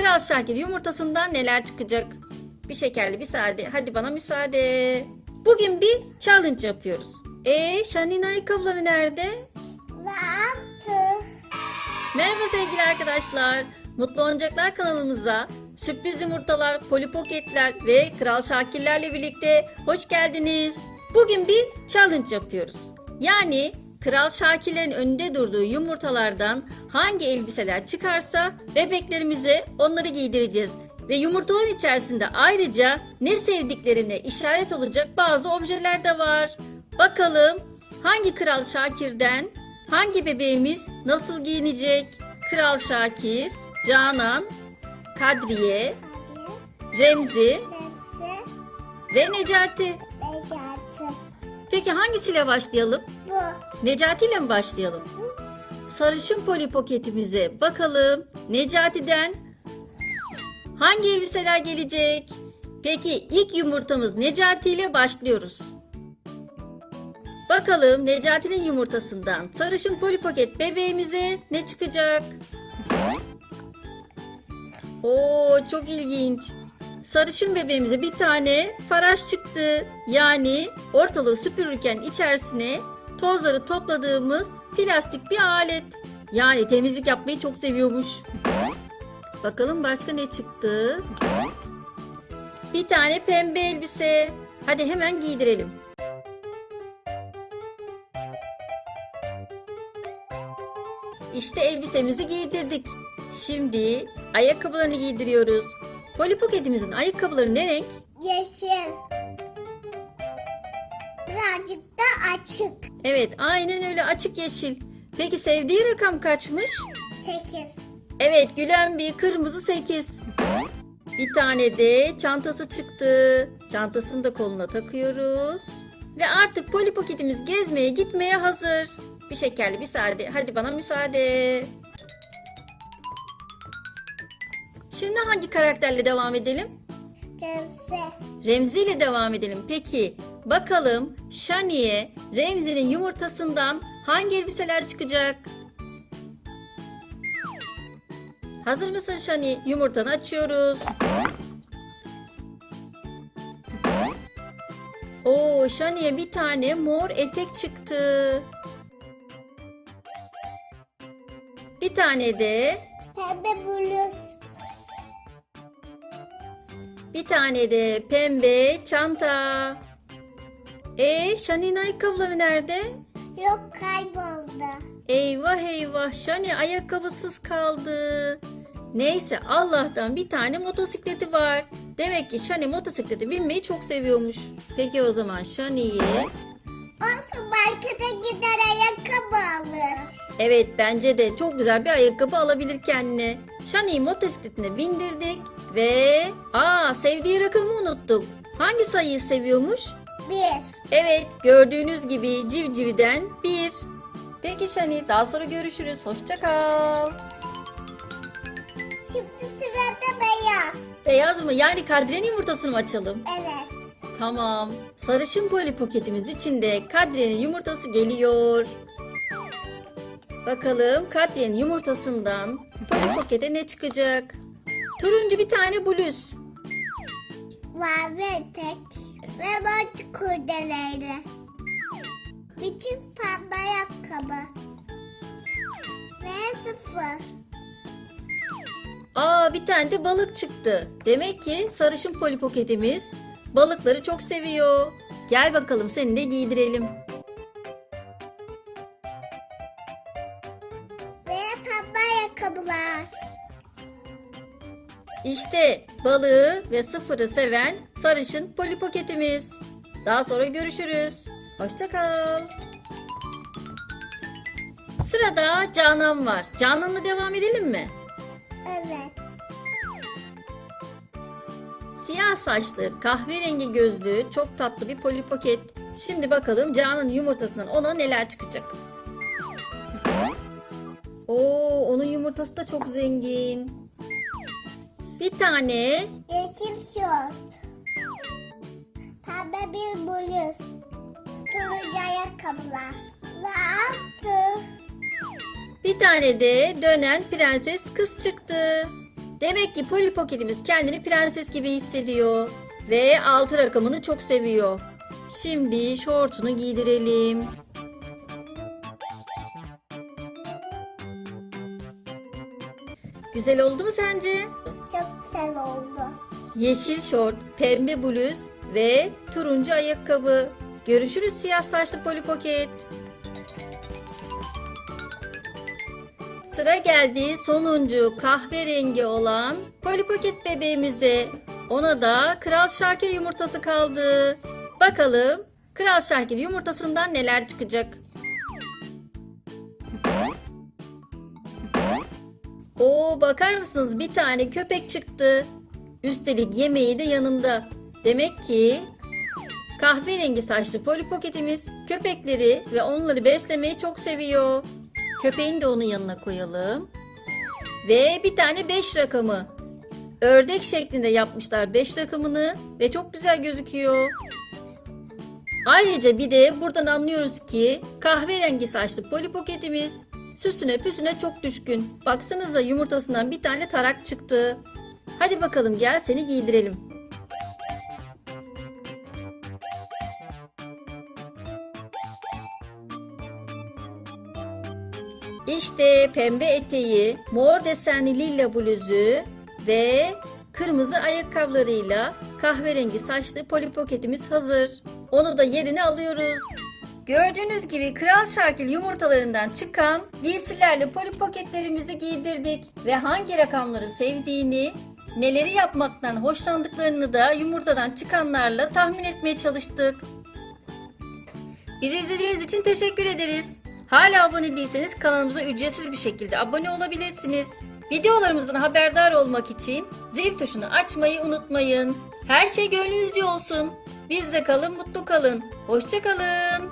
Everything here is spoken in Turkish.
Kral Şakir yumurtasından neler çıkacak? Bir şekerli bir sade. Hadi bana müsaade. Bugün bir challenge yapıyoruz. E Şanin ayakkabıları nerede? Baktı. Merhaba sevgili arkadaşlar. Mutlu Oyuncaklar kanalımıza sürpriz yumurtalar, polipoketler ve Kral Şakirlerle birlikte hoş geldiniz. Bugün bir challenge yapıyoruz. Yani Kral Şakirlerin önünde durduğu yumurtalardan hangi elbiseler çıkarsa bebeklerimize onları giydireceğiz. Ve yumurtaların içerisinde ayrıca ne sevdiklerine işaret olacak bazı objeler de var. Bakalım hangi Kral Şakir'den hangi bebeğimiz nasıl giyinecek? Kral Şakir, Canan, Kadriye. Remzi ve Necati. Necati. Peki hangisiyle başlayalım? Bu. Necati ile mi başlayalım? Sarışın poli poketimize bakalım. Necati'den hangi elbiseler gelecek? Peki ilk yumurtamız Necati ile başlıyoruz. Bakalım Necati'nin yumurtasından sarışın poli poket bebeğimize ne çıkacak? Oo çok ilginç. Sarışın bebeğimize bir tane faraş çıktı. Yani ortalığı süpürürken içerisine tozları topladığımız plastik bir alet. Yani temizlik yapmayı çok seviyormuş. Bakalım başka ne çıktı? Bir tane pembe elbise. Hadi hemen giydirelim. İşte elbisemizi giydirdik. Şimdi ayakkabılarını giydiriyoruz. Polly Pocket'imizin ayakkabıları ne renk? Yeşil. Birazcık da açık. Evet aynen öyle açık yeşil. Peki sevdiği rakam kaçmış? Sekiz. Evet gülen bir kırmızı 8. Bir tane de çantası çıktı. Çantasını da koluna takıyoruz. Ve artık Polly Pocket'imiz gezmeye gitmeye hazır. Bir şekerli bir sade. Hadi bana müsaade. Şimdi hangi karakterle devam edelim? Remsi. Remzi ile devam edelim. Peki bakalım Shani'ye Remzi'nin yumurtasından hangi elbiseler çıkacak? Hazır mısın Shani? Yumurtanı açıyoruz. Oo Shani'ye bir tane mor etek çıktı. Bir tane de Pembe bluz. Bir tane de pembe çanta. E Shani'nin ayakkabıları nerede? Yok kayboldu. Eyvah eyvah Shani ayakkabısız kaldı. Neyse Allah'tan bir tane motosikleti var. Demek ki Shani motosiklete binmeyi çok seviyormuş. Peki o zaman Shani'ye Olsun markete gider ayakkabı alır. evet bence de çok güzel bir ayakkabı alabilir kendine. Shani'yi motosikletine bindirdik ve aa sevdiği rakamı unuttuk. Hangi sayıyı seviyormuş? Bir. Evet, gördüğünüz gibi civcividen bir. Peki Şani, daha sonra görüşürüz. Hoşça kal. Şimdi sırada beyaz. Beyaz mı? Yani Kadriye'nin yumurtasını mı açalım? Evet. Tamam. Sarışın poli paketimiz içinde Kadriye'nin yumurtası geliyor. Bakalım Kadriye'nin yumurtasından poli pakete ne çıkacak? Turuncu bir tane bluz. Mavi etek ve mont kurdeleri. Bir çift pembe ayakkabı. Ve sıfır. Aa bir tane de balık çıktı. Demek ki sarışın poli paketimiz balıkları çok seviyor. Gel bakalım seni de giydirelim. Ve pembe ayakkabılar. İşte balığı ve sıfırı seven sarışın poli paketimiz. Daha sonra görüşürüz. Hoşça kal. Sırada Canan var. Canan'la devam edelim mi? Evet. Siyah saçlı, kahverengi gözlü, çok tatlı bir poli paket. Şimdi bakalım Canan'ın yumurtasından ona neler çıkacak. Oo, onun yumurtası da çok zengin. Bir tane Yeşil şort. Pembe bir bluz. Turuncu ayakkabılar. Ve altı. Bir tane de dönen prenses kız çıktı. Demek ki Polly Pocket'imiz kendini prenses gibi hissediyor. Ve altı rakamını çok seviyor. Şimdi şortunu giydirelim. Güzel oldu mu sence? Çok güzel oldu. Yeşil şort, pembe bluz ve turuncu ayakkabı. Görüşürüz siyah saçlı Polly Pocket. Sıra geldi sonuncu kahverengi olan Polly Pocket bebeğimize. Ona da Kral Şakir yumurtası kaldı. Bakalım Kral Şakir yumurtasından neler çıkacak? Oo bakar mısınız bir tane köpek çıktı. Üstelik yemeği de yanında. Demek ki kahverengi saçlı Polly Pocket'imiz köpekleri ve onları beslemeyi çok seviyor. Köpeğini de onun yanına koyalım. Ve bir tane 5 rakamı. Ördek şeklinde yapmışlar 5 rakamını ve çok güzel gözüküyor. Ayrıca bir de buradan anlıyoruz ki kahverengi saçlı Polly Pocket'imiz süsüne püsüne çok düşkün. Baksanıza yumurtasından bir tane tarak çıktı. Hadi bakalım gel seni giydirelim. İşte pembe eteği, mor desenli lila bluzu ve kırmızı ayakkabılarıyla kahverengi saçlı Polly Pocket'imiz hazır. Onu da yerine alıyoruz. Gördüğünüz gibi Kral Şakir yumurtalarından çıkan giysilerle Polly Pocket'lerimizi giydirdik ve hangi rakamları sevdiğini, neleri yapmaktan hoşlandıklarını da yumurtadan çıkanlarla tahmin etmeye çalıştık. Bizi izlediğiniz için teşekkür ederiz. Hala abone değilseniz kanalımıza ücretsiz bir şekilde abone olabilirsiniz. Videolarımızdan haberdar olmak için zil tuşunu açmayı unutmayın. Her şey gönlünüzce olsun. Bizde kalın, mutlu kalın. Hoşçakalın.